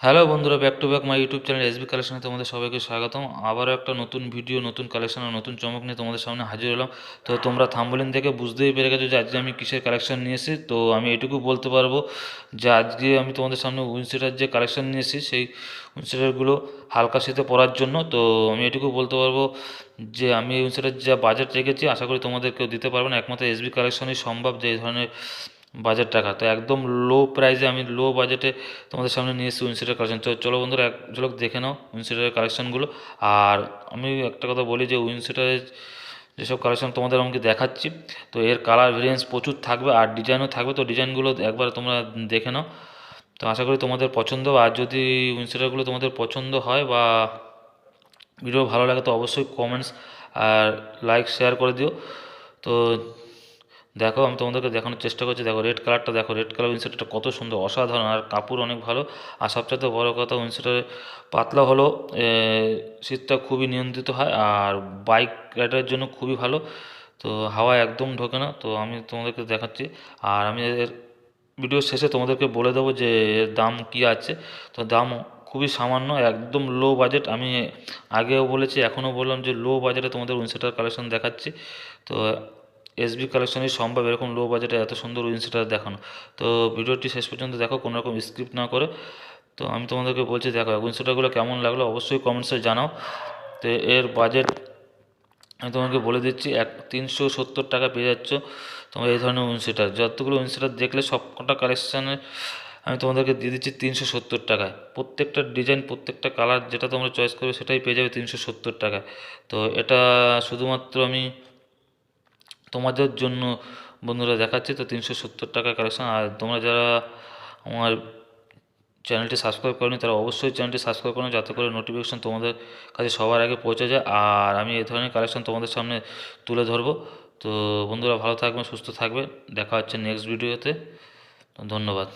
Hello বন্ধুরা back to back my YouTube channel SB কালেকশনে তোমাদের সবাইকে স্বাগতম। আবারও একটা নতুন ভিডিও নতুন কালেকশন আর নতুন চমক নিয়ে তোমাদের সামনে হাজির হলাম। তো তোমরা থাম্বলিন থেকে বুঝতেই পেরে গেছো যে আজকে আমি কিসের কালেকশন নিয়ে এসেছি। তো আমি এটুকু বলতে পারব যে আজকে আমি তোমাদের সামনে উইনসেটার যে কালেকশন নিয়ে এসেছি, সেই উইনসেটারগুলো হালকা শীতে পরার জন্য। তো আমি এটুকু বলতে পারব যে আমি উইনসেটার যা বাজেট রেখেছি, আশা করি তোমাদের কেউ দিতে পারবে না। একমাত্র এসবি কালেকশনই সম্ভব যে এই ধরনের বাজেট টাকা তো একদম লো প্রাইসে আমি লো বাজেটে তোমাদের সামনে নিয়ে এসেছি উইনসেটের কালেকশন তো চলো বন্ধুরা, এক ঝলক দেখে নাও উইনসেটের কালেকশনগুলো আর আমি একটা কথা বলি যে উইনসেটের যেসব কালেকশন তোমাদের আমাকে দেখাচ্ছি, তো এর কালার ভেরিয়েন্স প্রচুর থাকবে আর ডিজাইনও থাকবে। তো ডিজাইনগুলো একবার তোমরা দেখে নাও। তো আশা করি তোমাদের পছন্দ। আর যদি উইনসেটারগুলো তোমাদের পছন্দ হয় বা ভিডিও ভালো লাগে, তো অবশ্যই কমেন্টস আর লাইক শেয়ার করে দিও। তো দেখো, আমি তোমাদেরকে দেখানোর চেষ্টা করছি। দেখো রেড কালারটা দেখো রেড কালার উইনসেটটা কত সুন্দর, অসাধারণ, আর কাপড় অনেক ভালো। আর সবচেয়ে বড় কথা উইনসেটের পাতলা হলো শীতটা খুবই নিয়ন্ত্রিত হয়, আর বাইক রাইডারের জন্য খুবই ভালো। তো হাওয়া একদম ঢোকে না, তো আমি তোমাদেরকে দেখাচ্ছি। আর আমি এর ভিডিও শেষে তোমাদেরকে বলে দেবো যে এর দাম কী আছে। তো দাম খুবই সামান্য, একদম লো বাজেট আমি আগেও বলেছি, এখনও বললাম যে লো বাজেটে তোমাদের উইনসেটার কালেকশন দেখাচ্ছি। তো এসবি কালেকশনই সম্ভব, এরকম লো বাজেটে এত সুন্দর উইনসেটার দেখানো। তো ভিডিওটি শেষ পর্যন্ত দেখো, কোনো রকম স্ক্রিপ্ট না করে। তো আমি তোমাদেরকে বলছি, দেখো উইনসেটারগুলো কেমন লাগল অবশ্যই কমেন্টসে জানাও। তো এর বাজেট আমি তোমাকে বলে দিচ্ছি, এক, তিনশো সত্তর টাকা পেয়ে যাচ্ছ তোমরা এই ধরনের উইনসেটার যতগুলো উইনসেটার দেখলে সবকটা কালেকশানে আমি তোমাদেরকে দিয়ে দিচ্ছি তিনশো সত্তর টাকায়। প্রত্যেকটা ডিজাইন প্রত্যেকটা কালার যেটা তোমরা চয়েস করবে, সেটাই পেয়ে যাবে তিনশো সত্তর টাকায়। তো এটা শুধুমাত্র আমি তোমাদের জন্য বন্ধুরা দেখাচ্ছে তো তিনশো সত্তর টাকা কালেকশন আর তোমরা যারা আমার চ্যানেলটি সাবস্ক্রাইব করনি, তারা অবশ্যই চ্যানেলটি সাবস্ক্রাইব করেন যাতে করে নোটিফিকেশান তোমাদের কাছে সবার আগে পৌঁছে যায়। আর আমি এই ধরনের কালেকশান তোমাদের সামনে তুলে ধরবো। তো বন্ধুরা ভালো থাকবে সুস্থ থাকবে দেখা হচ্ছে নেক্সট ভিডিওতে ধন্যবাদ।